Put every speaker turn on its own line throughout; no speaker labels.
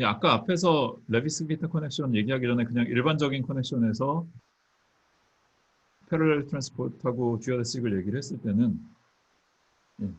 예, 아까 앞에서 레비스 비타 커넥션 얘기하기 전에 그냥 일반적인 커넥션에서 패러렐 트랜스포트하고 듀얼식을 얘기를 했을 때는 예,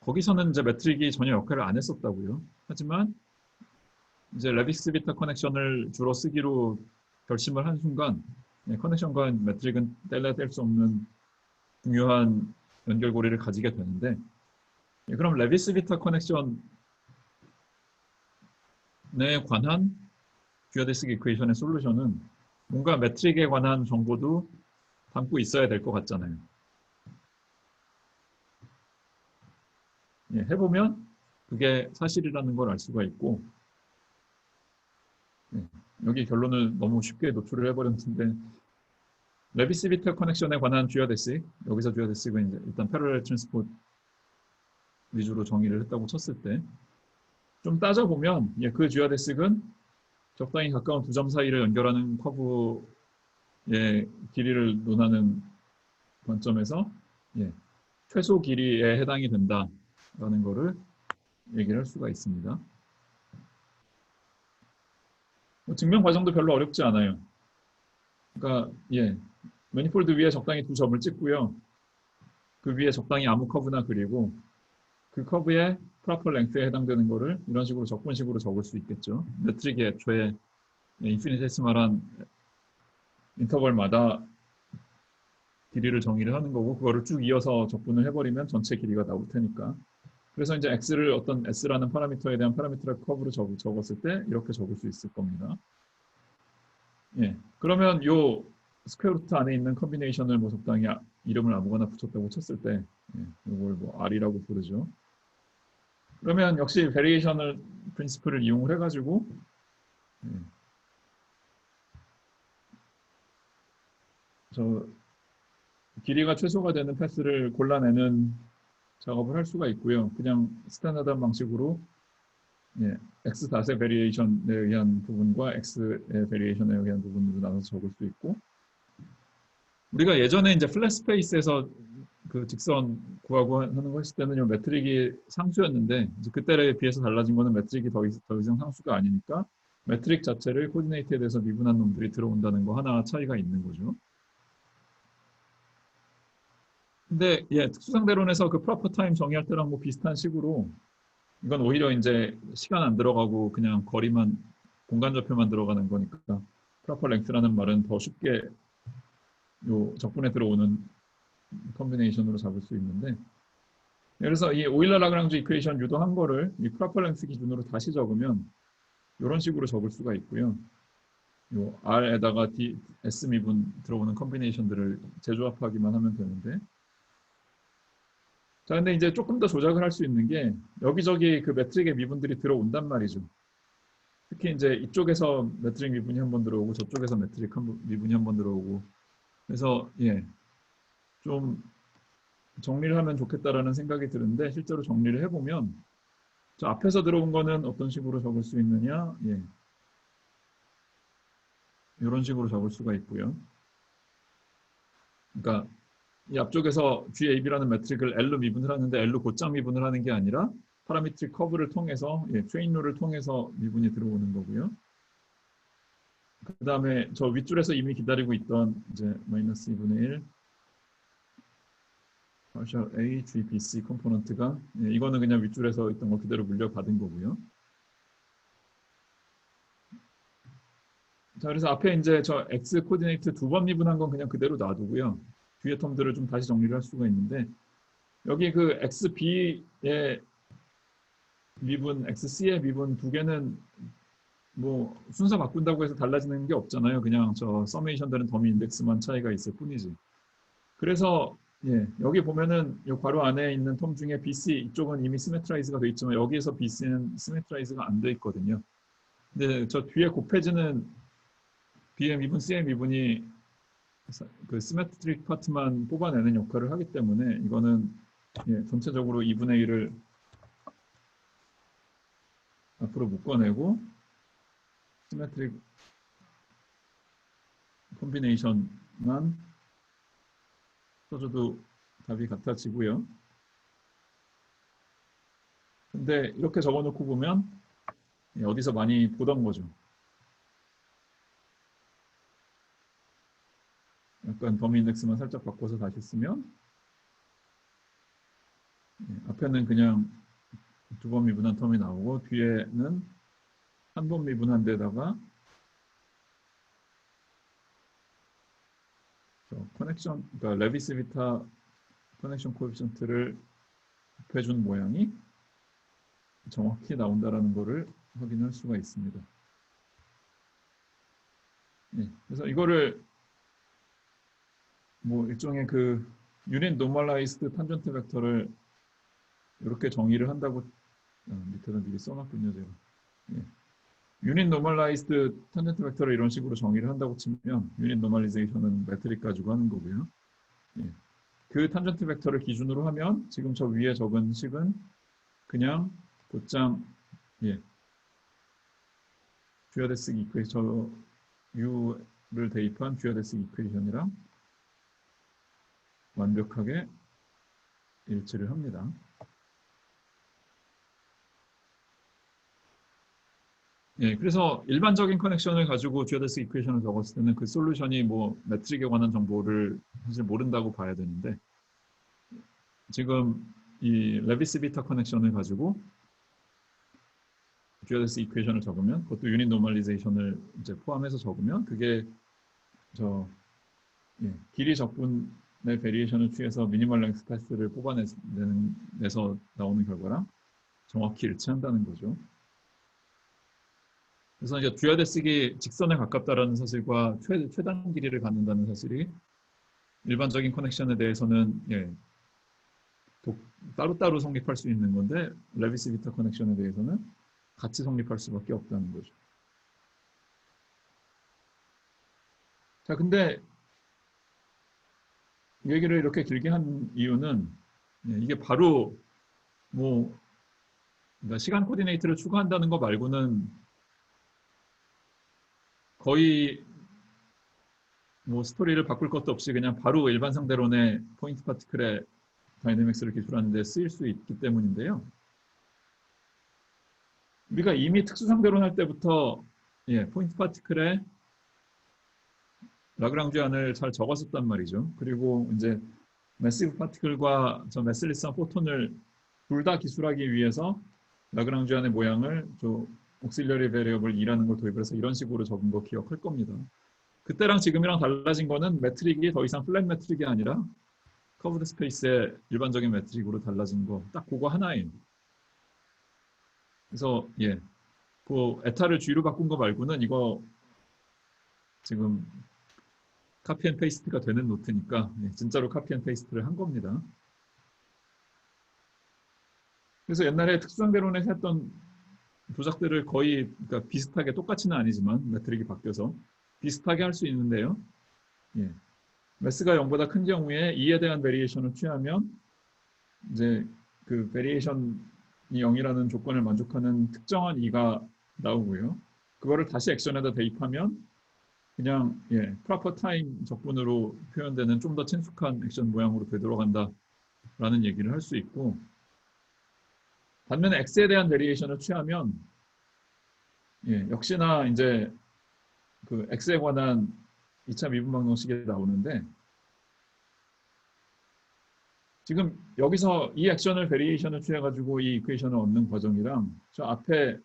거기서는 이제 매트릭이 전혀 역할을 안 했었다고요. 하지만 이제 레비스 비타 커넥션을 주로 쓰기로 결심을 한 순간 예, 커넥션과 매트릭은 뗄래뗄 수 없는 중요한 연결고리를 가지게 되는데 예, 그럼 레비스 비타 커넥션에 관한 듀어데스크 이퀘이션의 솔루션은 뭔가 매트릭에 관한 정보도 담고 있어야 될 것 같잖아요. 예, 해보면 그게 사실이라는 걸 알 수가 있고 예, 여기 결론을 너무 쉽게 노출을 해버렸는데 레비스 비트 커넥션에 관한 듀어데식 여기서 듀어데식은 일단 패러렐 트랜스포트 위주로 정의를 했다고 쳤을 때 좀 따져보면 예, 그 듀어데식은 적당히 가까운 두 점 사이를 연결하는 커브의 길이를 논하는 관점에서 예, 최소 길이에 해당이 된다라는 것을 얘기를 할 수가 있습니다. 뭐 증명 과정도 별로 어렵지 않아요. 그러니까 예, 매니폴드 위에 적당히 두 점을 찍고요. 그 위에 적당히 아무 커브나 그리고 그 커브의 프라퍼 랭크에 해당되는 거를 이런 식으로 적분식으로 적을 수 있겠죠. 매트릭의 애초에 인피니테스말한 인터벌마다 길이를 정의를 하는 거고 그거를 쭉 이어서 적분을 해버리면 전체 길이가 나올 테니까 그래서 이제 x를 어떤 s라는 파라미터에 대한 파라미터를 커브로 적, 적었을 때 이렇게 적을 수 있을 겁니다. 예, 그러면 요 스퀘어 루트 안에 있는 컨비네이션을 뭐 적당히 아, 이름을 아무거나 붙였다고 쳤을 때 예, 이걸 뭐 R이라고 부르죠. 그러면 역시 베리에이션을 프린시플을 이용을 해가지고 예, 저 길이가 최소가 되는 패스를 골라내는 작업을 할 수가 있고요. 그냥 스탠다드한 방식으로 예, x 닷의 베리에이션에 의한 부분과 x의 베리에이션에 의한 부분으로 나눠서 적을 수 있고 우리가 예전에 이제 플랫 스페이스에서 그 직선 구하고 하는 거 했을 때는 요 매트릭이 상수였는데 그때에 비해서 달라진 거는 매트릭이 더, 이상, 더 이상 상수가 아니니까 매트릭 자체를 코디네이트에 대해서 미분한 놈들이 들어온다는 거 하나 차이가 있는 거죠. 근데 예, 특수상대론에서 그 프로퍼 타임 정의할 때랑 뭐 비슷한 식으로 이건 오히려 이제 시간 안 들어가고 그냥 거리만 공간 좌표만 들어가는 거니까 프로퍼 랭크라는 말은 더 쉽게 요 적분에 들어오는 컨비네이션으로 잡을 수 있는데 그래서 이 오일러 라그랑주 이퀘이션 유도한 거를 이 랭스 기준으로 다시 적으면 이런 식으로 적을 수가 있고요. 요 R에다가 D, S 미분 들어오는 컨비네이션들을 재조합하기만 하면 되는데 자, 근데 이제 조금 더 조작을 할 수 있는 게 여기저기 그 매트릭의 미분들이 들어온단 말이죠. 특히 이제 이쪽에서 매트릭 미분이 한 번 들어오고 저쪽에서 매트릭 미분이 한 번 들어오고 그래서 예, 좀 정리를 하면 좋겠다라는 생각이 드는데 실제로 정리를 해보면 저 앞에서 들어온 거는 어떤 식으로 적을 수 있느냐 예. 이런 식으로 적을 수가 있고요. 그러니까 이 앞쪽에서 GAB라는 매트릭을 L로 미분을 하는데 L로 곧장 미분을 하는 게 아니라 파라미트릭 커브를 통해서 예, 트레인룰을 통해서 미분이 들어오는 거고요. 그 다음에 저 윗줄에서 이미 기다리고 있던 이제 마이너스 2분의 1 partial A, G, B, C 컴포넌트가 예, 이거는 그냥 윗줄에서 있던 거 그대로 물려받은 거고요. 자 그래서 앞에 이제 저 X 코디네이트 두 번 미분한 건 그냥 그대로 놔두고요. 뒤에 텀들을 좀 다시 정리를 할 수가 있는데 여기 그 XB의 미분, XC의 미분 두 개는 뭐 순서 바꾼다고 해서 달라지는 게 없잖아요. 그냥 저 서메이션 되는 더미 인덱스만 차이가 있을 뿐이지. 그래서 예, 여기 보면은 이 괄호 안에 있는 텀 중에 BC 이쪽은 이미 스메트라이즈가 돼 있지만 여기에서 BC는 스메트라이즈가 안 돼 있거든요. 근데 저 뒤에 곱해지는 B의 미분, C의 미분이 그 스메트릭 파트만 뽑아내는 역할을 하기 때문에 이거는 예, 전체적으로 2분의 1을 앞으로 묶어내고 시메트릭 콤비네이션만 써줘도 답이 같아지고요. 근데 이렇게 적어놓고 보면 예, 어디서 많이 보던 거죠. 약간 범위 인덱스만 살짝 바꿔서 다시 쓰면 예, 앞에는 그냥 두 번 미분한 텀이 나오고 뒤에는 한 번 미분한 데다가 커넥션, 그러니까 레비스 비타 커넥션 코에피션트를 곱해준 모양이 정확히 나온다라는 것을 확인할 수가 있습니다. 예, 그래서 이거를 뭐 일종의 그 유닛 노멀라이스드 탄전트 벡터를 이렇게 정의를 한다고 아, 밑에다 미리 써놨군요 제가. 예. 유닛 노멀라이스드 탄젠트 벡터를 이런 식으로 정의를 한다고 치면 유닛 노멀리제이션은 매트릭 가지고 하는 거고요. 예. 그 탄젠트 벡터를 기준으로 하면 지금 저 위에 적은 식은 그냥 곧장 예. 듀어데스 이퀘이션 U를 대입한 듀어데스 이퀘이션이랑 완벽하게 일치를 합니다. 예, 그래서 일반적인 커넥션을 가지고 듀어데스 이퀘이션을 적었을 때는 그 솔루션이 뭐 매트릭에 관한 정보를 사실 모른다고 봐야 되는데 지금 이 레비스 비타 커넥션을 가지고 듀어데스 이퀘이션을 적으면 그것도 유닛 노멀리제이션을 이제 포함해서 적으면 그게 저 예, 길이 적분의 베리에이션을 취해서 미니멀 랭스 패스를 뽑아내서 나오는 결과랑 정확히 일치한다는 거죠. 그래서 이제 듀아데스기 직선에 가깝다라는 사실과 최, 최단 길이를 갖는다는 사실이 일반적인 커넥션에 대해서는 예, 도, 따로따로 성립할 수 있는 건데 레비스 비타 커넥션에 대해서는 같이 성립할 수밖에 없다는 거죠. 자, 근데 얘기를 이렇게 길게 한 이유는 예, 이게 바로 뭐 그러니까 시간 코디네이트를 추가한다는 거 말고는 거의 뭐 스토리를 바꿀 것도 없이 그냥 바로 일반 상대론의 포인트 파티클의 다이내믹스를 기술하는 데 쓰일 수 있기 때문인데요. 우리가 이미 특수 상대론 할 때부터 예, 포인트 파티클의 라그랑주안을 잘 적었었단 말이죠. 그리고 이제 매시브 파티클과 저 메슬리스한 포톤을 둘 다 기술하기 위해서 라그랑주안의 모양을 좀 옥실러리 베리어블 2라는 걸 도입을 해서 이런 식으로 적은 거 기억할 겁니다. 그때랑 지금이랑 달라진 거는 매트릭이 더 이상 플랫 매트릭이 아니라 커브드 스페이스의 일반적인 매트릭으로 달라진 거 딱 그거 하나예요. 그래서 예, 그 에타를 G로 바꾼 거 말고는 이거 지금 카피 앤 페이스트가 되는 노트니까 예, 진짜로 카피 앤 페이스트를 한 겁니다. 그래서 옛날에 특수상대론에서 했던 조작들을 거의 그러니까 비슷하게 똑같이는 아니지만 매트릭이 바뀌어서 비슷하게 할 수 있는데요. 예. 매스가 0보다 큰 경우에 2에 대한 베리에이션을 취하면 이제 그 베리에이션이 0이라는 조건을 만족하는 특정한 2가 나오고요. 그거를 다시 액션에다 대입하면 그냥 예, 프라퍼 타임 적분으로 표현되는 좀 더 친숙한 액션 모양으로 되돌아간다라는 얘기를 할 수 있고 반면에 x에 대한 베리에이션을 취하면 예, 역시나 이제 그 x에 관한 2차 미분 방정식이 나오는데 지금 여기서 이 액션을 베리에이션을 취해 가지고 이 이퀘이션을 얻는 과정이랑 저 앞에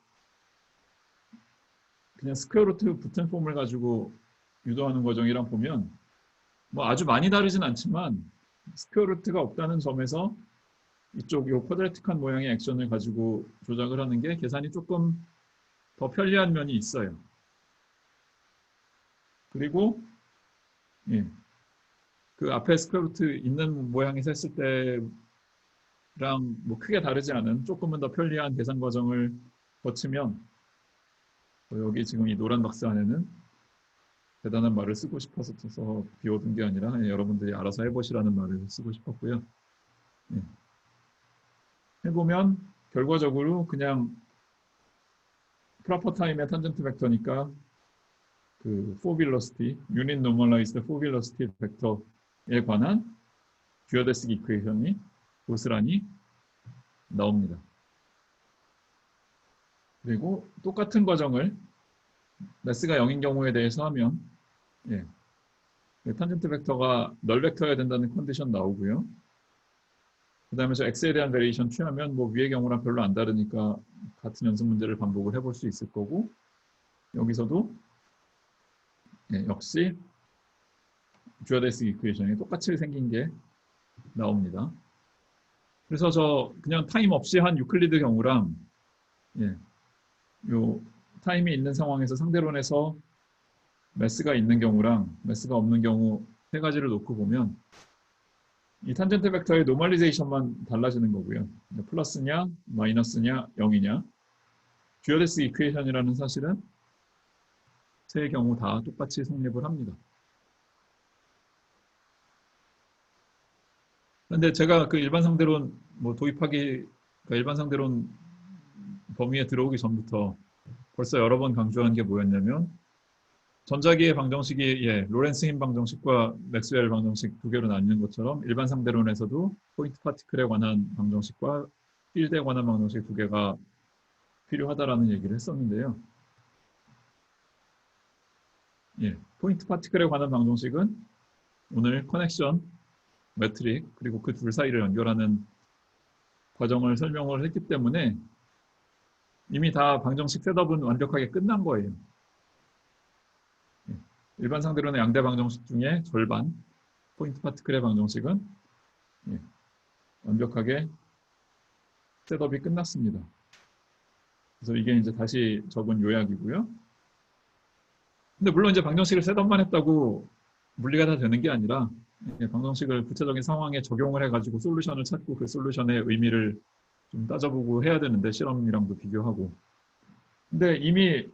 그냥 스퀘어 루트 붙은 폼을 가지고 유도하는 과정이랑 보면 뭐 아주 많이 다르진 않지만 스퀘어 루트가 없다는 점에서 이쪽 요 쿼드레틱한 모양의 액션을 가지고 조작을 하는 게 계산이 조금 더 편리한 면이 있어요. 그리고 예, 그 앞에 스퀘어루트 있는 모양에서 했을 때랑 뭐 크게 다르지 않은 조금은 더 편리한 계산 과정을 거치면 뭐 여기 지금 이 노란 박스 안에는 대단한 말을 쓰고 싶어서 비워둔 게 아니라 예, 여러분들이 알아서 해보시라는 말을 쓰고 싶었고요. 예. 해보면 결과적으로 그냥 프라퍼 타임의 탄젠트 벡터니까 그 포빌러시티, 유닛 노멀라이스드 포빌러시티 벡터에 관한 듀어데스기 이퀘이션이 고스란히 나옵니다. 그리고 똑같은 과정을 매스가 0인 경우에 대해서 하면 예, 그 탄젠트 벡터가 널 벡터여야 된다는 컨디션 나오고요. 그 다음에 저 x에 대한 베리에이션 취하면 뭐 위의 경우랑 별로 안 다르니까 같은 연습 문제를 반복을 해볼 수 있을 거고 여기서도 예, 역시 주어데스 이쿠에이션이 똑같이 생긴 게 나옵니다. 그래서 저 그냥 타임 없이 한 유클리드 경우랑 예, 요 타임이 있는 상황에서 상대론에서 매스가 있는 경우랑 매스가 없는 경우 세 가지를 놓고 보면 이 탄젠트 벡터의 노멀리제이션만 달라지는 거고요. 플러스냐, 마이너스냐, 0이냐. 주어데스 이쿠에이션이라는 사실은 세 경우 다 똑같이 성립을 합니다. 근데 제가 그 일반 상대론 뭐 도입하기 그러니까 일반 상대론 범위에 들어오기 전부터 벌써 여러 번 강조한 게 뭐였냐면 전자기의 방정식이 예, 로렌스 힘 방정식과 맥스웰 방정식 두 개로 나뉘는 것처럼 일반 상대론에서도 포인트 파티클에 관한 방정식과 필드에 관한 방정식 두 개가 필요하다라는 얘기를 했었는데요. 예, 포인트 파티클에 관한 방정식은 오늘 커넥션, 매트릭 그리고 그 둘 사이를 연결하는 과정을 설명을 했기 때문에 이미 다 방정식 셋업은 완벽하게 끝난 거예요. 예, 일반 상대론의 양대 방정식 중에 절반 포인트 파티클의 방정식은 예, 완벽하게 셋업이 끝났습니다. 그래서 이게 이제 다시 적은 요약이고요. 근데 물론 이제 방정식을 셋업만 했다고 물리가 다 되는 게 아니라 예, 방정식을 구체적인 상황에 적용을 해가지고 솔루션을 찾고 그 솔루션의 의미를 좀 따져보고 해야 되는데 실험이랑도 비교하고 근데 이미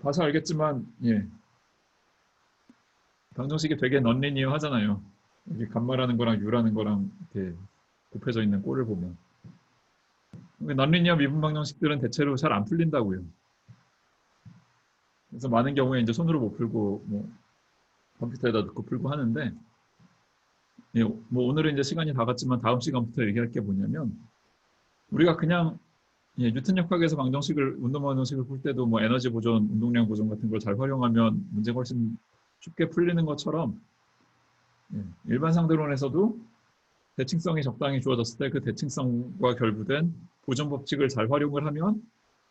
봐서 알겠지만 예 방정식이 되게 넌리니어 하잖아요. 여기 감마라는 거랑 유라는 거랑 이렇게 곱해져 있는 꼴을 보면. 넌리니어 미분 방정식들은 대체로 잘 안 풀린다고요. 그래서 많은 경우에 이제 손으로 못 풀고 뭐 컴퓨터에다 넣고 풀고 하는데 예, 뭐 오늘은 이제 시간이 다 갔지만 다음 시간부터 얘기할 게 뭐냐면 우리가 그냥 예, 뉴턴 역학에서 방정식을 운동 방정식을 풀 때도 뭐 에너지 보존, 운동량 보존 같은 걸 잘 활용하면 문제가 훨씬 쉽게 풀리는 것처럼 예, 일반 상대론에서도 대칭성이 적당히 주어졌을 때 그 대칭성과 결부된 보존 법칙을 잘 활용을 하면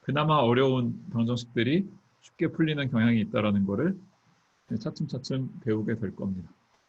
그나마 어려운 방정식들이 쉽게 풀리는 경향이 있다라는 것을 차츰차츰 배우게 될 겁니다.